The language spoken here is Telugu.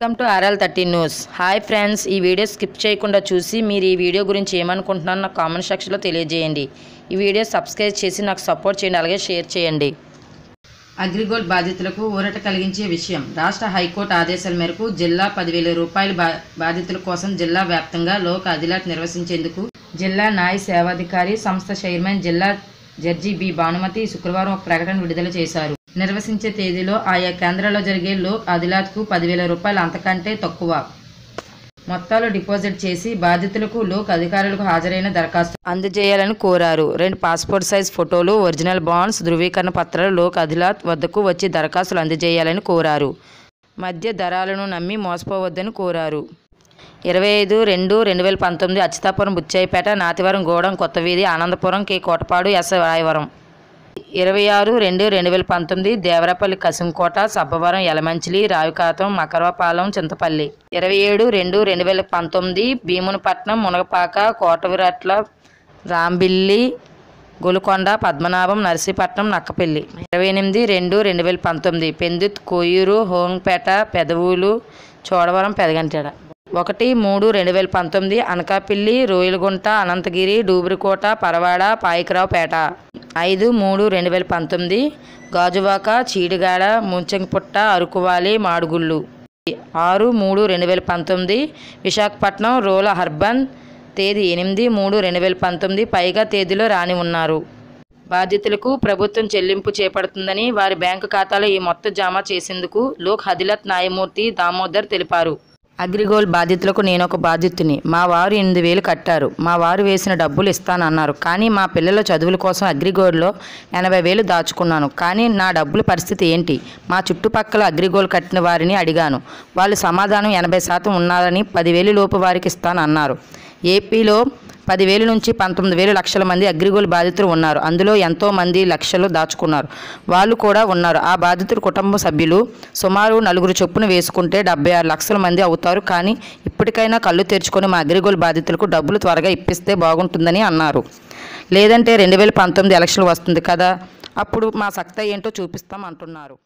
Welcome to RL thirty news hi friends ఈ వీడియో స్కిప్ చేయకుండా చూసి మీరు ఈ వీడియో గురించి ఏమనుకుంటున్నారో నాకు కామెంట్ సెక్షన్లో తెలియజేయండి. ఈ వీడియో సబ్స్క్రైబ్ చేసి నాకు సపోర్ట్ చేయండి అలాగే షేర్ చేయండి. అగ్రిగోల్డ్ బాధితులకు ఊరట కలిగించే విషయం. రాష్ట్ర హైకోర్టు ఆదేశాల మేరకు జిల్లా పదివేల రూపాయల బా బాధితుల కోసం జిల్లా వ్యాప్తంగా లోక్ అదిలాట్ నిర్వహించేందుకు జిల్లా న్యాయ సేవాధికారి సంస్థ చైర్మన్ జిల్లా జడ్జి బి. భానుమతి శుక్రవారం ఒక ప్రకటన విడుదల చేశారు. నిర్వహించే తేదీలో ఆయా కేంద్రాల్లో జరిగే లోక్ అదిలాత్కు పదివేల రూపాయలు అంతకంటే తక్కువ. మొత్తాలు డిపాజిట్ చేసి బాధితులకు లోక్ అధికారులకు హాజరైన దరఖాస్తు అందజేయాలని కోరారు. రెండు పాస్పోర్ట్ సైజ్ ఫోటోలు ఒరిజినల్ బాండ్స్ ధృవీకరణ పత్రాలు లోక్ అదాలత్ వద్దకు వచ్చి దరఖాస్తులు అందజేయాలని కోరారు. మధ్య దరాలను నమ్మి మోసపోవద్దని కోరారు. ఇరవై ఐదు రెండు రెండు వేల పంతొమ్మిది అచ్యుతాపురం బుచ్చాయిపేట నాతివరం గూడెం కొత్త వీధి ఆనందపురం కే కోటపాడు ఎస్ రాయవరం ఇరవై ఆరు రెండు రెండు వేల పంతొమ్మిది దేవరపల్లి కసింకోట సబ్బవరం యలమంచిలి రావికాతం మకరపాలెం చింతపల్లి. ఇరవై ఏడు రెండు రెండు వేల పంతొమ్మిది భీమునిపట్నం మునగపాక కోటవిరట్ల రాంబిల్లి గొలుకొండ పద్మనాభం నర్సీపట్నం నక్కపల్లి. ఇరవై ఎనిమిది రెండు రెండు వేల పంతొమ్మిది పెందుత్ కోయూరు హోంపేట పెదవూలు చోడవరం పెదగంటేడ. ఒకటి మూడు రెండు వేల పంతొమ్మిది అనకాపల్లి రోయలగుంట అనంతగిరి డూబ్రికోట పరవాడ పాయికరావుపేట ఐదు మూడు రెండు వేల పంతొమ్మిది. గాజువాక చీడిగాడ ముంచంగిపుట్ట అరుకువాలి మాడుగుళ్ళు. ఆరు మూడు రెండు వేల పంతొమ్మిది. విశాఖపట్నం రోల హర్బన్ తేదీ ఎనిమిది మూడు రెండు వేల పంతొమ్మిది. పైగా తేదీలో రాని ఉన్నారు. బాధితులకు ప్రభుత్వం చెల్లింపు చేపడుతుందని వారి బ్యాంకు ఖాతాలో ఈ మొత్తం జమ చేసేందుకు లోక్ హదిలత్ న్యాయమూర్తి దామోదర్ తెలిపారు. అగ్రిగోల్డ్ బాధితులకు నేను ఒక బాధితుని. మా వారు ఎనిమిది వేలు కట్టారు. మా వారు వేసిన డబ్బులు ఇస్తానన్నారు. కానీ మా పిల్లల చదువుల కోసం అగ్రిగోల్డ్లో ఎనభై వేలు దాచుకున్నాను. కానీ నా డబ్బుల పరిస్థితి ఏంటి? మా చుట్టుపక్కల అగ్రిగోల్డ్ కట్టిన వారిని అడిగాను. వాళ్ళు సమాధానం ఎనభై శాతం ఉన్నారని పదివేలు లోపు వారికి ఇస్తానన్నారు. ఏపీలో పదివేలు నుంచి పంతొమ్మిది వేలు లక్షల మంది అగ్రిగోల్డ్ బాధితులు ఉన్నారు. అందులో ఎంతో మంది లక్షలు దాచుకున్నారు. వాళ్ళు కూడా ఉన్నారు. ఆ బాధితుల కుటుంబ సభ్యులు సుమారు నలుగురు చొప్పున వేసుకుంటే డెబ్బై ఆరు లక్షల మంది అవుతారు. కానీ ఇప్పటికైనా కళ్ళు తెరుచుకొని మా అగ్రిగోల్డ్ బాధితులకు డబ్బులు త్వరగా ఇప్పిస్తే బాగుంటుందని అన్నారు. లేదంటే రెండు వేల పంతొమ్మిది ఎలక్షన్లు వస్తుంది కదా. అప్పుడు మా సక్త ఏంటో చూపిస్తాం అంటున్నారు.